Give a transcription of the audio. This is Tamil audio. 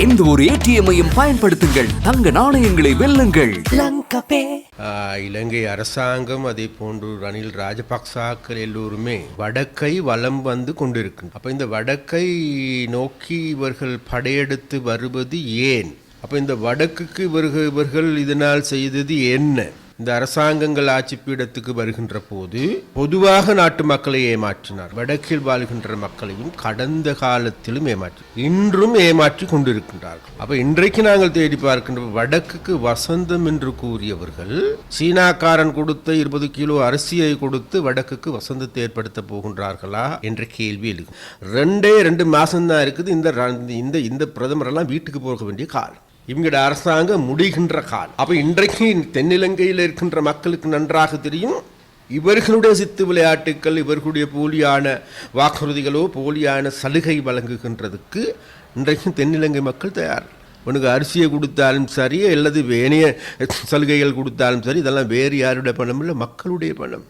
எந்த ஒரு ஏடிஎம்மையும் பயன்படுத்துங்கள். தங்க நாணயங்களை வெல்லுங்கள். ஆஹ், இலங்கை அரசாங்கம் அதே போன்று ரணில் ராஜபக்சாக்கள் எல்லோருமே வடக்கை வலம் வந்து கொண்டிருக்கின்றனர். அப்ப இந்த வடக்கை நோக்கி இவர்கள் படையெடுத்து வருவது ஏன்? அப்ப இந்த வடக்குக்கு இவர்கள் இவர்கள் இதனால் செய்தது என்ன? இந்த அரசாங்கங்கள் ஆட்சி பீடத்துக்கு வருகின்ற போது பொதுவாக நாட்டு மக்களை ஏமாற்றினார். வடக்கில் வாழ்கின்ற மக்களையும் கடந்த காலத்திலும் ஏமாற்றி இன்றும் ஏமாற்றி கொண்டிருக்கின்றார்கள். அப்ப இன்றைக்கு நாங்கள் தேடி பார்க்கின்ற வடக்குக்கு வசந்தம் என்று கூறியவர்கள் சீனாக்காரன் கொடுத்த இருபது கிலோ அரிசியை கொடுத்து வடக்குக்கு வசந்தத்தை ஏற்படுத்த போகின்றார்களா என்ற கேள்வி எழுது ரெண்டே ரெண்டு மாசம்தான் இருக்குது. இந்த இந்த இந்த பிரதமர் எல்லாம் வீட்டுக்கு போக வேண்டிய காலம். இவங்களோட அரசாங்கம் முடிகின்ற காலம். அப்ப இன்றைக்கு தென்னிலங்கையில் இருக்கின்ற மக்களுக்கு நன்றாக தெரியும் இவர்களுடைய சித்து விளையாட்டுக்கள் இவர்களுடைய போலியான வாக்குறுதிகளோ போலியான சலுகை வழங்குகின்றதுக்கு இன்றைக்கும் தென்னிலங்கை மக்கள் தயார். உனக்கு அரிசியை கொடுத்தாலும் சரி அல்லது வேணைய சலுகைகள் கொடுத்தாலும் சரி இதெல்லாம் வேறு யாருடைய பணம் இல்லை மக்களுடைய பணம்.